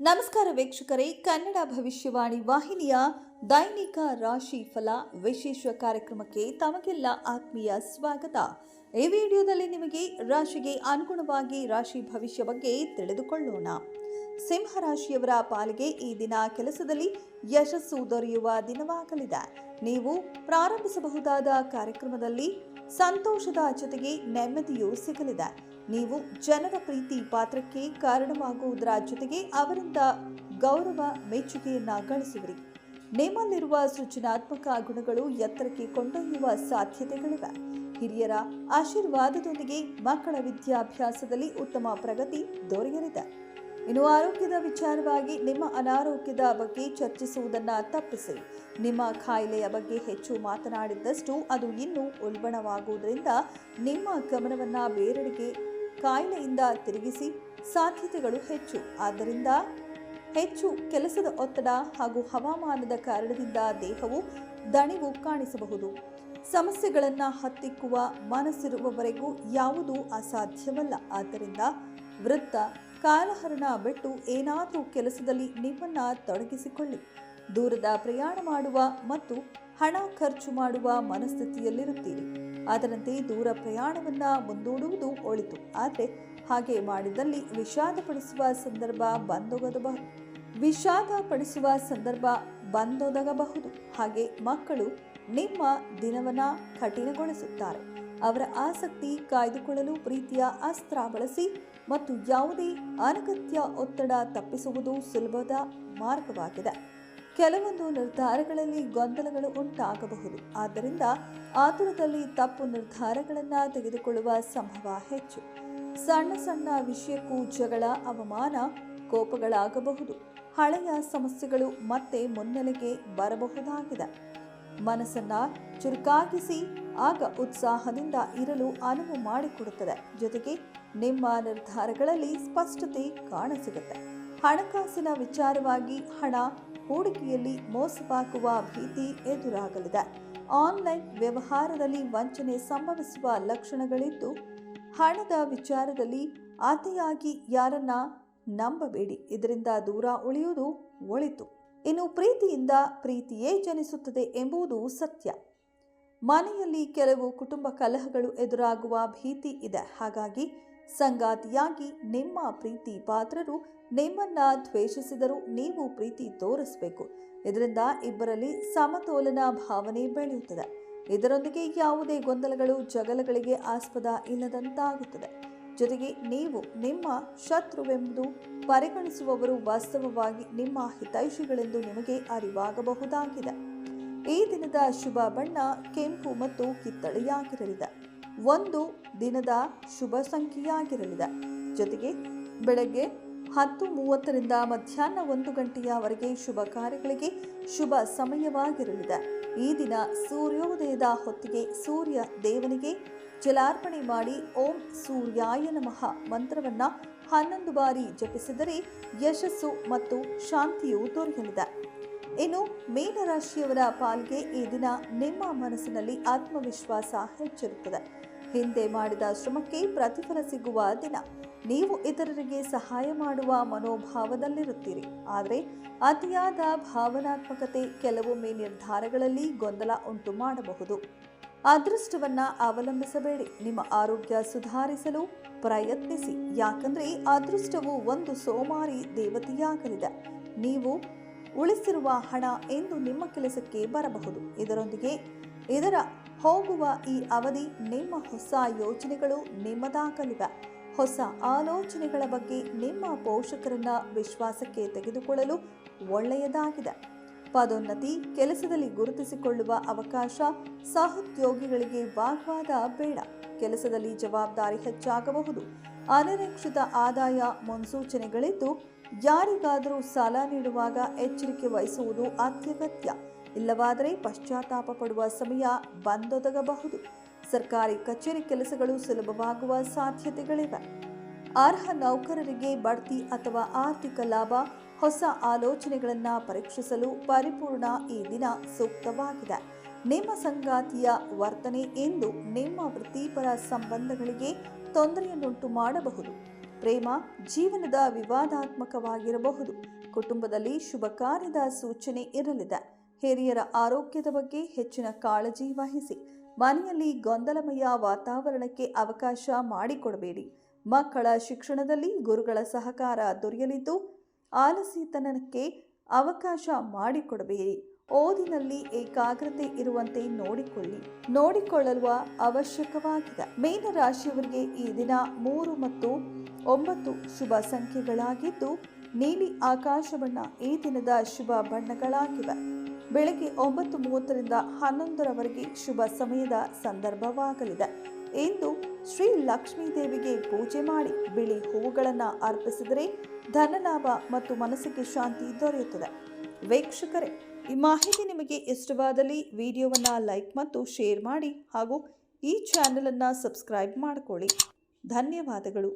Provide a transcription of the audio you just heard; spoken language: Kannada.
ನಮಸ್ಕಾರ ವೀಕ್ಷಕರೇ, ಕನ್ನಡ ಭವಿಷ್ಯವಾಣಿ ವಾಹಿನಿಯ ದೈನಿಕ ರಾಶಿ ಫಲ ವಿಶೇಷ ಕಾರ್ಯಕ್ರಮಕ್ಕೆ ತಮಗೆಲ್ಲ ಆತ್ಮೀಯ ಸ್ವಾಗತ. ಈ ವಿಡಿಯೋದಲ್ಲಿ ನಿಮಗೆ ರಾಶಿಗೆ ಅನುಗುಣವಾಗಿ ರಾಶಿ ಭವಿಷ್ಯ ಬಗ್ಗೆ ತಿಳಿದುಕೊಳ್ಳೋಣ. ಸಿಂಹ ರಾಶಿಯವರ ಪಾಲಿಗೆ ಈ ದಿನ ಕೆಲಸದಲ್ಲಿ ಯಶಸ್ಸು ದೊರೆಯುವ ದಿನವಾಗಲಿದೆ. ನೀವು ಪ್ರಾರಂಭಿಸಬಹುದಾದ ಕಾರ್ಯಕ್ರಮದಲ್ಲಿ ಸಂತೋಷದ ಜೊತೆಗೆ ನೆಮ್ಮದಿಯೂ ಸಿಗಲಿದೆ. ನೀವು ಜನರ ಪ್ರೀತಿ ಪಾತ್ರಕ್ಕೆ ಕಾರಣವಾಗುವುದರ ಜೊತೆಗೆ ಅವರಿಂದ ಗೌರವ ಮೆಚ್ಚುಗೆಯನ್ನ ಗಳಿಸುವಿರಿ. ನಿಮ್ಮಲ್ಲಿರುವ ಸೃಜನಾತ್ಮಕ ಗುಣಗಳು ಎತ್ತರಕ್ಕೆ ಕೊಂಡೊಯ್ಯುವ ಸಾಧ್ಯತೆಗಳಿವೆ. ಹಿರಿಯರ ಆಶೀರ್ವಾದದೊಂದಿಗೆ ಮಕ್ಕಳ ವಿದ್ಯಾಭ್ಯಾಸದಲ್ಲಿ ಉತ್ತಮ ಪ್ರಗತಿ ದೊರೆಯಲಿದೆ. ಇನ್ನು ಆರೋಗ್ಯದ ವಿಚಾರವಾಗಿ ನಿಮ್ಮ ಅನಾರೋಗ್ಯದ ಬಗ್ಗೆ ಚರ್ಚಿಸುವುದನ್ನು ತಪ್ಪಿಸಿ. ನಿಮ್ಮ ಕಾಯಿಲೆಯ ಬಗ್ಗೆ ಹೆಚ್ಚು ಮಾತನಾಡಿದ್ದಷ್ಟು ಅದು ಇನ್ನೂ ಉಲ್ಬಣವಾಗುವುದರಿಂದ ನಿಮ್ಮ ಗಮನವನ್ನು ಬೇರೆಡೆಗೆ ಕಾಯಿಲೆಯಿಂದ ತಿರುಗಿಸಿ ಸಾಧ್ಯತೆಗಳು ಹೆಚ್ಚು. ಆದ್ದರಿಂದ ಹೆಚ್ಚು ಕೆಲಸದ ಒತ್ತಡ ಹಾಗೂ ಹವಾಮಾನದ ಕಾರಣದಿಂದ ದೇಹವು ದಣಿವು ಕಾಣಿಸಬಹುದು. ಸಮಸ್ಯೆಗಳನ್ನು ಹತ್ತಿಕ್ಕುವ ಮನಸ್ಸಿರುವವರೆಗೂ ಯಾವುದೂ ಅಸಾಧ್ಯವಲ್ಲ. ಆದ್ದರಿಂದ ವೃತ್ತ ಕಾಲಹರಣ ಬಿಟ್ಟು ಏನಾದರೂ ಕೆಲಸದಲ್ಲಿ ನಿಮ್ಮನ್ನ ತೊಡಗಿಸಿಕೊಳ್ಳಿ. ದೂರದ ಪ್ರಯಾಣ ಮಾಡುವ ಮತ್ತು ಹಣ ಖರ್ಚು ಮಾಡುವ ಮನಸ್ಥಿತಿಯಲ್ಲಿರುತ್ತೀರಿ. ಅದರಂತೆ ದೂರ ಪ್ರಯಾಣವನ್ನ ಮುಂದೂಡುವುದು ಒಳಿತು. ಆದರೆ ಹಾಗೆ ಮಾಡಿದಲ್ಲಿ ವಿಷಾದಪಡಿಸುವ ಸಂದರ್ಭ ಬಂದೊಗದಬಹುದು. ವಿಷಾದ ಪಡಿಸುವ ಸಂದರ್ಭ ಬಂದೊದಗಬಹುದು. ಹಾಗೆ ಮಕ್ಕಳು ನಿಮ್ಮ ದಿನವನ್ನ ಕಠಿಣಗೊಳಿಸುತ್ತಾರೆ. ಅವರ ಆಸಕ್ತಿ ಕಾಯ್ದುಕೊಳ್ಳಲು ಪ್ರೀತಿಯ ಅಸ್ತ್ರ ಬಳಸಿ ಮತ್ತು ಯಾವುದೇ ಅನಗತ್ಯ ಒತ್ತಡ ತಪ್ಪಿಸುವುದು ಸುಲಭದ ಮಾರ್ಗವಾಗಿದೆ. ಕೆಲವೊಂದು ನಿರ್ಧಾರಗಳಲ್ಲಿ ಗೊಂದಲಗಳು ಉಂಟಾಗಬಹುದು. ಆದ್ದರಿಂದ ಆತುರದಲ್ಲಿ ತಪ್ಪು ನಿರ್ಧಾರಗಳನ್ನು ತೆಗೆದುಕೊಳ್ಳುವ ಸಂಭವ ಹೆಚ್ಚು. ಸಣ್ಣ ಸಣ್ಣ ವಿಷಯಕ್ಕೂ ಜಗಳ, ಅವಮಾನ ಕೋಪಗಳಾಗಬಹುದು. ಹಳೆಯ ಸಮಸ್ಯೆಗಳು ಮತ್ತೆ ಮುನ್ನೆಲೆಗೆ ಬರಬಹುದಾಗಿದೆ. ಮನಸ್ಸನ್ನ ಚುರುಕಾಗಿಸಿ ಆಗ ಉತ್ಸಾಹದಿಂದ ಇರಲು ಅನುವು ಮಾಡಿಕೊಡುತ್ತದೆ. ಜೊತೆಗೆ ನಿಮ್ಮ ನಿರ್ಧಾರಗಳಲ್ಲಿ ಸ್ಪಷ್ಟತೆ ಕಾಣಸಿಗುತ್ತೆ. ಹಣಕಾಸಿನ ವಿಚಾರವಾಗಿ ಹಣ ಹೂಡಿಕೆಯಲ್ಲಿ ಮೋಸವಾಗುವ ಭೀತಿ ಎದುರಾಗಲಿದೆ. ಆನ್ಲೈನ್ ವ್ಯವಹಾರದಲ್ಲಿ ವಂಚನೆ ಸಂಭವಿಸುವ ಲಕ್ಷಣಗಳಿದ್ದು, ಹಣದ ವಿಚಾರದಲ್ಲಿ ಅತಿಯಾಗಿ ಯಾರನ್ನ ನಂಬಬೇಡಿ. ಇದರಿಂದ ದೂರ ಉಳಿಯುವುದು ಒಳಿತು. ಇನ್ನು ಪ್ರೀತಿಯಿಂದ ಪ್ರೀತಿಯೇ ಜನಿಸುತ್ತದೆ ಎಂಬುದು ಸತ್ಯ. ಮನೆಯಲ್ಲಿ ಕೆಲವು ಕುಟುಂಬ ಕಲಹಗಳು ಎದುರಾಗುವ ಭೀತಿ ಇದೆ. ಹಾಗಾಗಿ ಸಂಗಾತಿಯಾಗಿ ನಿಮ್ಮ ಪ್ರೀತಿ ಪಾತ್ರರು ನಿಮ್ಮನ್ನ ದ್ವೇಷಿಸಿದರೂ ನೀವು ಪ್ರೀತಿ ತೋರಿಸಬೇಕು. ಇದರಿಂದ ಇಬ್ಬರಲ್ಲಿ ಸಮತೋಲನ ಭಾವನೆ ಬೆಳೆಯುತ್ತದೆ. ಇದರೊಂದಿಗೆ ಯಾವುದೇ ಗೊಂದಲಗಳು, ಜಗಳಗಳಿಗೆ ಆಸ್ಪದ ಇಲ್ಲದಂತಾಗುತ್ತದೆ. ಜೊತೆಗೆ ನೀವು ನಿಮ್ಮ ಶತ್ರುವೆಂದು ಪರಿಗಣಿಸುವವರು ವಾಸ್ತವವಾಗಿ ನಿಮ್ಮ ಹಿತೈಷಿಗಳೆಂದು ನಿಮಗೆ ಅರಿವಾಗಬಹುದಾಗಿದೆ. ಈ ದಿನದ ಶುಭ ಬಣ್ಣ ಕೆಂಪು ಮತ್ತು ಕಿತ್ತಳೆಯಾಗಿರಲಿದೆ. ಒಂದು ದಿನದ ಶುಭ ಸಂಖ್ಯೆಯಾಗಿರಲಿದೆ. ಜೊತೆಗೆ ಬೆಳಗ್ಗೆ ಹತ್ತು ಮೂವತ್ತರಿಂದ ಮಧ್ಯಾಹ್ನ ಒಂದು ಗಂಟೆಯವರೆಗೆ ಶುಭ ಕಾರ್ಯಗಳಿಗೆ ಶುಭ ಸಮಯವಾಗಿರಲಿದೆ. ಈ ದಿನ ಸೂರ್ಯೋದಯದ ಹೊತ್ತಿಗೆ ಸೂರ್ಯ ದೇವನಿಗೆ ಜಲಾರ್ಪಣೆ ಮಾಡಿ ಓಂ ಸೂರ್ಯಾಯ ನಮಃ ಮಂತ್ರವನ್ನು ಹನ್ನೊಂದು ಬಾರಿ ಜಪಿಸಿದರೆ ಯಶಸ್ಸು ಮತ್ತು ಶಾಂತಿಯು ದೊರೆಯಲಿದೆ. ಇನ್ನು ಮೀನರಾಶಿಯವರ ಪಾಲ್ಗೆ ಈ ದಿನ ನಿಮ್ಮ ಮನಸ್ಸಿನಲ್ಲಿ ಆತ್ಮವಿಶ್ವಾಸ ಹೆಚ್ಚಿರುತ್ತದೆ. ಹಿಂದೆ ಮಾಡಿದ ಶ್ರಮಕ್ಕೆ ಪ್ರತಿಫಲ ಸಿಗುವ ದಿನ. ನೀವು ಇತರರಿಗೆ ಸಹಾಯ ಮಾಡುವ ಮನೋಭಾವದಲ್ಲಿರುತ್ತೀರಿ. ಆದರೆ ಅತಿಯಾದ ಭಾವನಾತ್ಮಕತೆ ಕೆಲವೊಮ್ಮೆ ನಿರ್ಧಾರಗಳಲ್ಲಿ ಗೊಂದಲ ಉಂಟು ಮಾಡಬಹುದು. ಅದೃಷ್ಟವನ್ನು ಅವಲಂಬಿಸಬೇಡಿ. ನಿಮ್ಮ ಆರೋಗ್ಯ ಸುಧಾರಿಸಲು ಪ್ರಯತ್ನಿಸಿ. ಯಾಕಂದರೆ ಅದೃಷ್ಟವು ಒಂದು ಸೋಮಾರಿ ದೇವತೆಯಾಗಲಿದೆ. ನೀವು ಉಳಿಸಿರುವ ಹಣ ಎಂದು ನಿಮ್ಮ ಕೆಲಸಕ್ಕೆ ಬರಬಹುದು. ಇದರೊಂದಿಗೆ ಇದರ ಹೋಗುವ ಈ ಅವಧಿ ನಿಮ್ಮ ಹೊಸ ಯೋಜನೆಗಳು ನಿಮ್ಮದಾಗಲಿವೆ. ಹೊಸ ಆಲೋಚನೆಗಳ ಬಗ್ಗೆ ನಿಮ್ಮ ಪೋಷಕರನ್ನ ವಿಶ್ವಾಸಕ್ಕೆ ತೆಗೆದುಕೊಳ್ಳಲು ಒಳ್ಳೆಯದಾಗಿದೆ. ಪದೋನ್ನತಿ ಕೆಲಸದಲ್ಲಿ ಗುರುತಿಸಿಕೊಳ್ಳುವ ಅವಕಾಶ ಸಹೋದ್ಯೋಗಿಗಳಿಗೆ ವಾಗ್ವಾದ ಬೇಡ. ಕೆಲಸದಲ್ಲಿ ಜವಾಬ್ದಾರಿ ಹೆಚ್ಚಾಗಬಹುದು. ಅನಿರೀಕ್ಷಿತ ಆದಾಯ ಮುನ್ಸೂಚನೆಗಳಿದ್ದು, ಯಾರಿಗಾದರೂ ಸಾಲ ನೀಡುವಾಗ ಎಚ್ಚರಿಕೆ ವಹಿಸುವುದು ಅತ್ಯಗತ್ಯ. ಇಲ್ಲವಾದರೆ ಪಶ್ಚಾತ್ತಾಪ ಪಡುವ ಸಮಯ ಬಂದೊದಗಬಹುದು. ಸರ್ಕಾರಿ ಕಚೇರಿ ಕೆಲಸಗಳು ಸುಲಭವಾಗುವ ಸಾಧ್ಯತೆಗಳಿವೆ. ಅರ್ಹ ನೌಕರರಿಗೆ ಬಡ್ತಿ ಅಥವಾ ಆರ್ಥಿಕ ಲಾಭ, ಹೊಸ ಆಲೋಚನೆಗಳನ್ನು ಪರೀಕ್ಷಿಸಲು ಪರಿಪೂರ್ಣ ಈ ದಿನ ಸೂಕ್ತವಾಗಿದೆ. ನಿಮ್ಮ ಸಂಗಾತಿಯ ವರ್ತನೆ ಎಂದು ನಿಮ್ಮ ವೃತ್ತಿಪರ ಸಂಬಂಧಗಳಿಗೆ ತೊಂದರೆಯನ್ನುಂಟು ಮಾಡಬಹುದು. ಪ್ರೇಮ, ಜೀವನದ ವಿವಾದಾತ್ಮಕವಾಗಿರಬಹುದು. ಕುಟುಂಬದಲ್ಲಿ ಶುಭ ಕಾರ್ಯದ ಸೂಚನೆ ಇರಲಿದೆ. ಹಿರಿಯರ ಆರೋಗ್ಯದ ಬಗ್ಗೆ ಹೆಚ್ಚಿನ ಕಾಳಜಿ ವಹಿಸಿ. ಮನೆಯಲ್ಲಿ ಗೊಂದಲಮಯ ವಾತಾವರಣಕ್ಕೆ ಅವಕಾಶ ಮಾಡಿಕೊಡಬೇಡಿ. ಮಕ್ಕಳ ಶಿಕ್ಷಣದಲ್ಲಿ ಗುರುಗಳ ಸಹಕಾರ ದೊರೆಯಲಿದ್ದು ಆಲಸಿತನಕ್ಕೆ ಅವಕಾಶ ಮಾಡಿಕೊಡಬೇಡಿ. ಓದಿನಲ್ಲಿ ಏಕಾಗ್ರತೆ ಇರುವಂತೆ ನೋಡಿಕೊಳ್ಳಿ. ನೋಡಿಕೊಳ್ಳಲು ಅವಶ್ಯಕವಾಗಿದೆ. ಮೇನ ರಾಶಿಯವರಿಗೆ ಈ ದಿನ ಮೂರು ಮತ್ತು ಒಂಬತ್ತು ಶುಭ ಸಂಖ್ಯೆಗಳಾಗಿದ್ದು, ನೀಲಿ ಆಕಾಶ ಬಣ್ಣ ಈ ದಿನದ ಶುಭ ಬಣ್ಣಗಳಾಗಿವೆ. ಬೆಳಗ್ಗೆ ಒಂಬತ್ತು ಮೂವತ್ತರಿಂದ ಹನ್ನೊಂದರವರೆಗೆ ಶುಭ ಸಮಯದ ಸಂದರ್ಭವಾಗಲಿದೆ. ಇಂದು ಶ್ರೀ ಲಕ್ಷ್ಮೀ ದೇವಿಗೆ ಪೂಜೆ ಮಾಡಿ ಬಿಳಿ ಹೂವುಗಳನ್ನು ಅರ್ಪಿಸಿದರೆ ಧನಲಾಭ ಮತ್ತು ಮನಸ್ಸಿಗೆ ಶಾಂತಿ ದೊರೆಯುತ್ತದೆ. ವೀಕ್ಷಕರೇ, ಈ ಮಾಹಿತಿ ನಿಮಗೆ ಇಷ್ಟವಾದಲ್ಲಿ ವಿಡಿಯೋವನ್ನು ಲೈಕ್ ಮತ್ತು ಶೇರ್ ಮಾಡಿ ಹಾಗೂ ಈ ಚಾನಲನ್ನು ಸಬ್ಸ್ಕ್ರೈಬ್ ಮಾಡಿಕೊಳ್ಳಿ. ಧನ್ಯವಾದಗಳು.